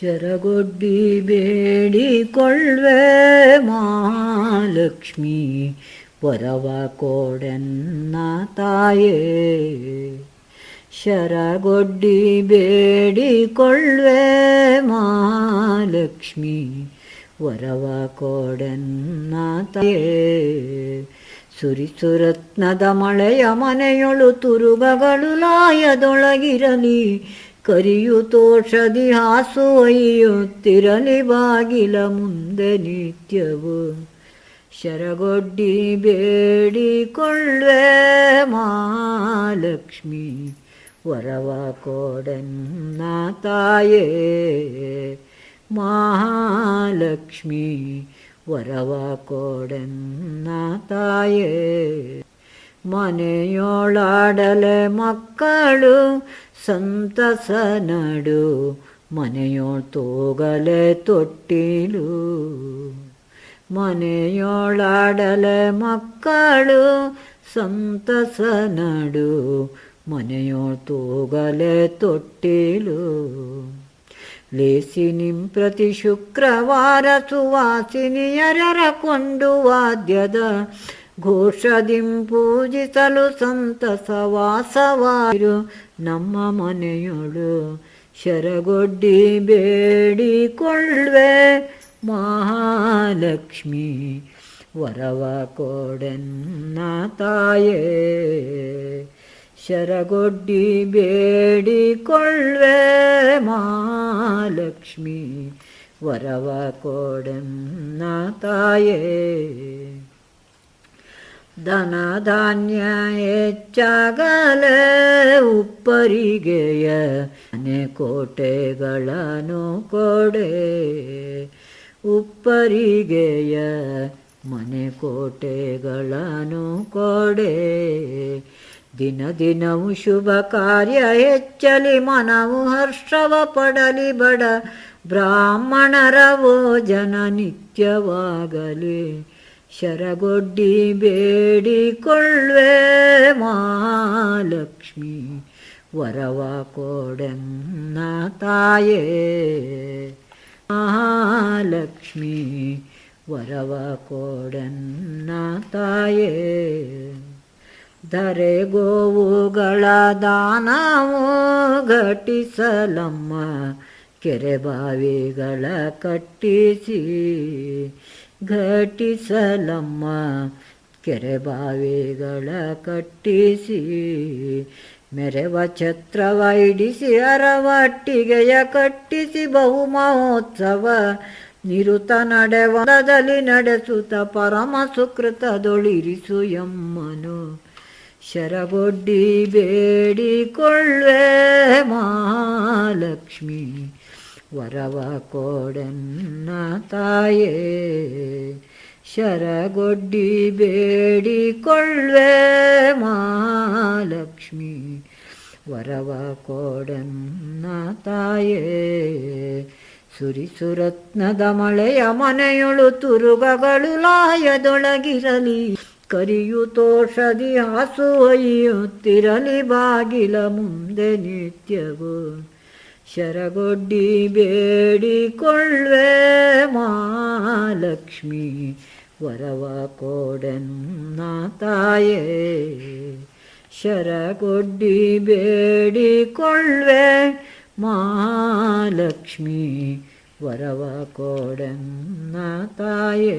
ಶರಗೊಡ್ಡಿ ಬೇಡಿಕೊಳ್ಳೆ ಮಹಾಲಕ್ಷ್ಮಿ, ವರವ ಕೋಡೆನ್ನ ತಾಯೇ. ಶರಗೊಡ್ಡಿ ಬೇಡಿಕೊಳ್ಳೆ ಮಹಾಲಕ್ಷ್ಮಿ, ವರವ ಕೋಡೆನ್ನ ತಾಯೇ. ಸುರಿಸುರತ್ನದ ಮಳೆಯ ಮನೆಯೊಳು ತುರುಗಗಳು ಲಾಯದೊಳಗಿರಲಿ ಕರಿಯು ತೋಷದಿ ಹಾಸು ಒಯ್ಯುತ್ತಿರಲಿ ಬಾಗಿಲ ಮುಂದೆ ನಿತ್ಯವು. ಶರಗೊಡ್ಡಿ ಬೇಡಿಕೊಳ್ಳೆ ಮಹಾಲಕ್ಷ್ಮಿ, ವರವ ಕೋಡನ್ನ ತಾಯೇ. ಮಹಾಲಕ್ಷ್ಮಿ, ವರವ ಕೋಡನ್ನ ತಾಯೇ. ಮನೆಯೋಳಾಡಲೆ ಮಕ್ಕಳು ಸಂತಸ ನಡು ಮನೆಯೋಳ್ ತೋಗಲೆ ತೊಟ್ಟಿಲು. ಮನೆಯೋಳಾಡಲೆ ಮಕ್ಕಳು ಸಂತಸ ನಡು ಮನೆಯೋಳ್ ತೋಗಲೆ ತೊಟ್ಟಿಲು. ಲೇಸಿ ನಿಂ ಪ್ರತಿ ಶುಕ್ರವಾರ ಸುವಾಸಿನಿಯರರ ಕೊಂಡು ವಾದ್ಯದ ಘೋಷದಿಂ ಪೂಜಿಸಲು ಸಂತಸ ವಾಸವಾರು ನಮ್ಮ ಮನೆಯೊಳು. ಶರಗೊಡ್ಡಿ ಬೇಡಿಕೊಳ್ಳುವೆ ಮಹಾಲಕ್ಷ್ಮಿ. ವರವ ಕೋಡೆನ್ನ ತಾಯೇ. ಶರಗೊಡ್ಡಿ ಬೇಡಿಕೊಳ್ಳುವೆ ಮಹಾಲಕ್ಷ್ಮಿ. ವರವ ಕೊಡೆನ್ನ ತಾಯೇ. ಧನ ಧಾನ್ಯ ಹೆಚ್ಚಾಗಲ ಉಪ್ಪರಿಗೆಯ ಮನೆ ಕೋಟೆಗಳನ್ನು ಕೊಡೆ. ಉಪ್ಪರಿಗೆಯ ಮನೆ ಕೋಟೆಗಳನ್ನು ಕೊಡೆ. ದಿನ ದಿನವು ಶುಭ ಕಾರ್ಯ ಹೆಚ್ಚಲಿ, ಮನವು ಹರ್ಷವ ಪಡಲಿ ಬಡ ಬ್ರಾಹ್ಮಣರ ಭೋಜನ ನಿತ್ಯವಾಗಲಿ. ಶರಗೊಡ್ಡಿ ಬೇಡಿಕೊಳ್ಳೆ ಮಾಲಕ್ಷ್ಮಿ ವರವ ಕೊಡೆನ್ನ ತಾಯೇ. ಮಹಾಲಕ್ಷ್ಮಿ, ವರವ ಕೋಡೆನ್ನ ತಾಯೇ. ಧರೆ ಗೋವುಗಳ ದಾನವು ಘಟಿಸಲಮ್ಮ, ಕೆರೆ ಬಾವಿಗಳ ಕಟ್ಟಿಸಿ. ಘಟಿಸಲಮ್ಮ. ಕೆರೆ ಬಾವಿಗಳ ಕಟ್ಟಿಸಿ, ಮೆರವ ಛತ್ರವ ಇಡಿಸಿ ಅರವಟ್ಟಿಗೆಯ ಕಟ್ಟಿಸಿ ಬಹು ಮಹೋತ್ಸವ ನಿರುತ ನಡೆವದಲ್ಲಿ ನಡೆಸುತ್ತ ಪರಮ ಸುಕೃತದೊಳಿರಿಸು ಎಮ್ಮನು ಶರಗೊಡ್ಡಿ ಬೇಡಿಕೊಳ್ಳೆ ಮಹಾಲಕ್ಷ್ಮಿ. ವರವ ಕೊಡನ್ನ ತಾಯೇ, ಶರಗೊಡ್ಡಿ ಬೇಡಿಕೊಳ್ಳೆ ಮಹಾಲಕ್ಷ್ಮಿ. ವರವ ಕೊಡನ್ನ ತಾಯೇ ಸುರಿಸುರತ್ನದ ಮಳೆಯ ಮನೆಯೊಳು ತುರುಗಗಳು ಲಾಯದೊಳಗಿರಲಿ. ಕರಿಯು ತೋಷದಿ ಹಾಸು ಒಯ್ಯುತ್ತಿರಲಿ ಬಾಗಿಲ ಮುಂದೆ ನಿತ್ಯವು. ಶರಗೊಡ್ಡಿ ಬೇಡಿಕೊಳ್ಳೆ ಮಹಾಲಕ್ಷ್ಮಿ ವರವ ಕೋಡೆನ್ನ ತಾಯೇ ಶರಗೊಡ್ಡಿ ಬೇಡಿಕೊಳ್ಳೆ ಮಹಾಲಕ್ಷ್ಮಿ ವರವ ಕೋಡೆನ್ನ ತಾಯೇ